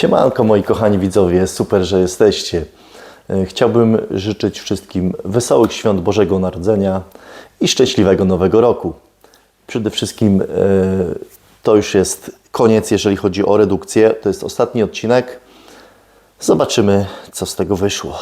Siemanko moi kochani widzowie, super, że jesteście. E, Chciałbym życzyć wszystkim wesołych świąt Bożego Narodzenia i szczęśliwego Nowego Roku. Przede wszystkim e, to już jest koniec, jeżeli chodzi o redukcję. To jest ostatni odcinek. Zobaczymy, co z tego wyszło.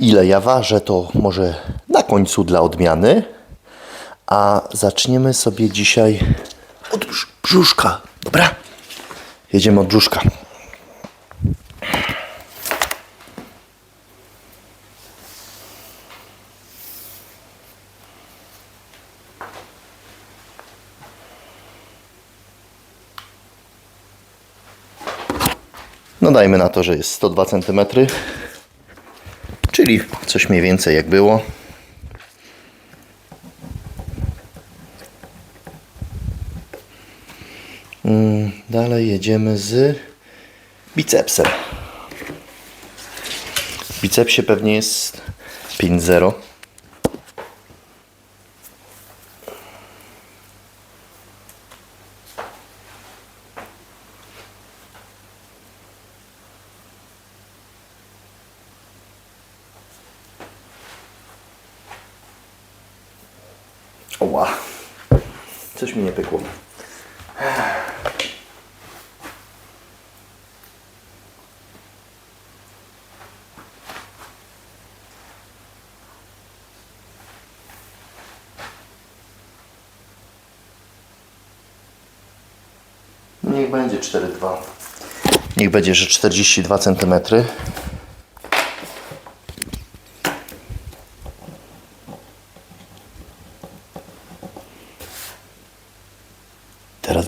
Ile ja ważę, to może na końcu dla odmiany. A zaczniemy sobie dzisiaj od brz- brzuszka. Dobra? Jedziemy od brzuszka. No dajmy na to, że jest 102 cm. Czyli coś mniej więcej jak było. Mm, Dalej jedziemy z bicepsem. W bicepsie pewnie jest 5-0. Oła. Coś mi nie pykło. Niech będzie 4,2. Niech będzie, że 42 cm.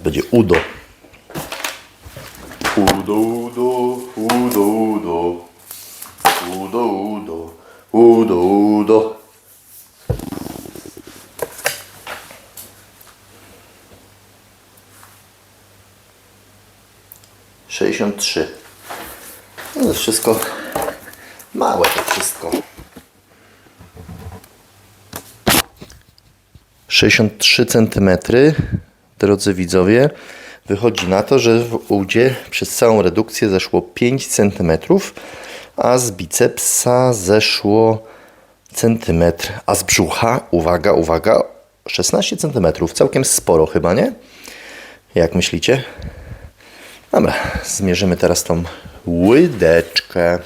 Teraz będzie udo. Udo, udo, udo, udo. Udo, udo, udo, udo. Sześćdziesiąt trzy. No wszystko małe to wszystko. 63 cm, drodzy widzowie, wychodzi na to, że w udzie przez całą redukcję zeszło 5 cm, a z bicepsa zeszło centymetr, a z brzucha, uwaga, uwaga, 16 cm, całkiem sporo chyba, nie? Jak myślicie? Dobra, zmierzymy teraz tą łydeczkę.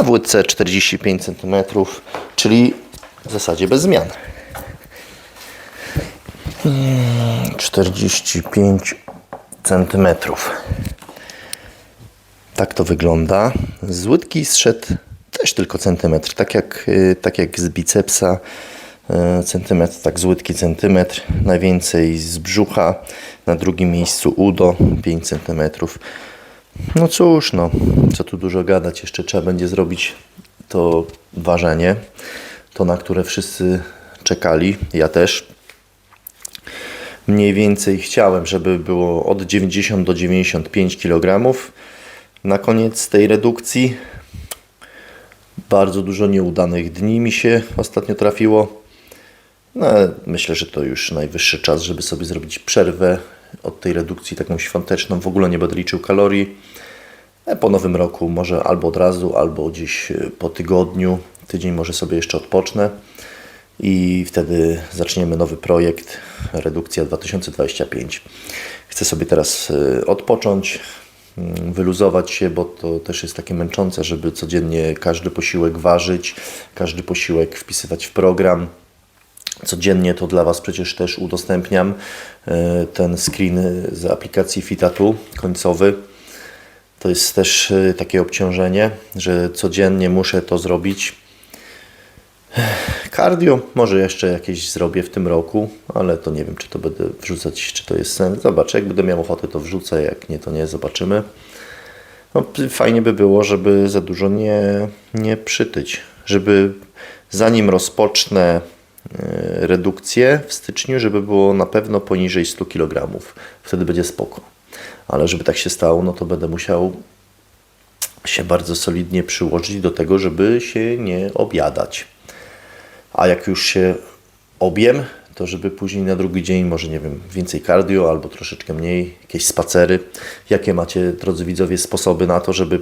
Na wódce 45 cm, czyli w zasadzie bez zmian. Mm, 45 cm. Tak to wygląda. Z łydki zszedł też tylko centymetr, tak jak, y, tak jak z bicepsa y, centymetr, tak z łydki centymetr, najwięcej z brzucha, na drugim miejscu udo 5 centymetrów. No cóż, no, co tu dużo gadać, jeszcze trzeba będzie zrobić to ważenie, to na które wszyscy czekali, ja też. Mniej więcej chciałem, żeby było od 90 do 95 kg. Na koniec tej redukcji bardzo dużo nieudanych dni mi się ostatnio trafiło. No, myślę, że to już najwyższy czas, żeby sobie zrobić przerwę od tej redukcji taką świąteczną. W ogóle nie będę liczył kalorii. E, Po nowym roku może albo od razu, albo gdzieś e, po tygodniu, tydzień może sobie jeszcze odpocznę i wtedy zaczniemy nowy projekt Redukcja 2025. Chcę sobie teraz e, odpocząć, mm, wyluzować się, bo to też jest takie męczące, żeby codziennie każdy posiłek ważyć, każdy posiłek wpisywać w program. Codziennie to dla Was przecież też udostępniam e, ten screen z aplikacji Fitatu końcowy. To jest też e, takie obciążenie, że codziennie muszę to zrobić. Cardio może jeszcze jakieś zrobię w tym roku, ale to nie wiem, czy to będę wrzucać, czy to jest sens. Zobaczę, jak będę miał ochotę, to wrzucę, jak nie, to nie, zobaczymy. No, fajnie by było, żeby za dużo nie, nie przytyć, żeby zanim rozpocznę redukcję w styczniu, żeby było na pewno poniżej 100 kg. Wtedy będzie spoko. Ale żeby tak się stało, no to będę musiał się bardzo solidnie przyłożyć do tego, żeby się nie objadać. A jak już się objem, to żeby później na drugi dzień, może nie wiem, więcej cardio albo troszeczkę mniej, jakieś spacery. Jakie macie, drodzy widzowie, sposoby na to, żeby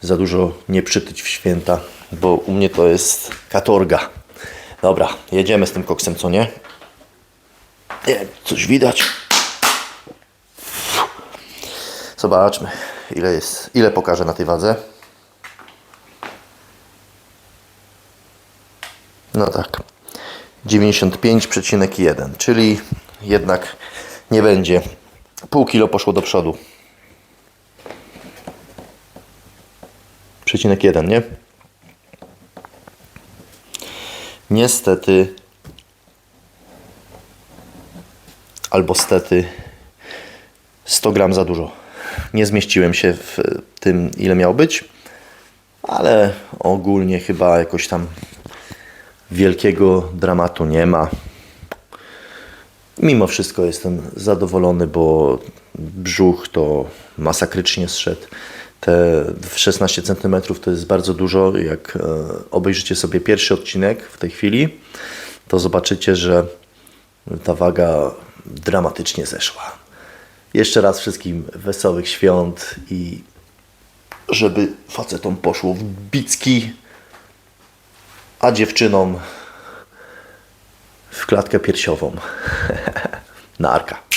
za dużo nie przytyć w święta? Bo u mnie to jest katorga. Dobra, jedziemy z tym koksem, co nie? Nie, coś widać. Zobaczmy, ile jest, ile pokaże na tej wadze. No tak. 95,1, czyli jednak nie będzie. Pół kilo poszło do przodu. Przecinek 1, nie? Niestety albo stety 100 gram za dużo. Nie zmieściłem się w tym, ile miał być, ale ogólnie chyba jakoś tam wielkiego dramatu nie ma. Mimo wszystko jestem zadowolony, bo brzuch to masakrycznie zszedł. Te 16 cm to jest bardzo dużo. Jak e, obejrzycie sobie pierwszy odcinek w tej chwili, to zobaczycie, że ta waga dramatycznie zeszła. Jeszcze raz wszystkim wesołych świąt i żeby facetom poszło w bicki, a dziewczynom w klatkę piersiową. Narka.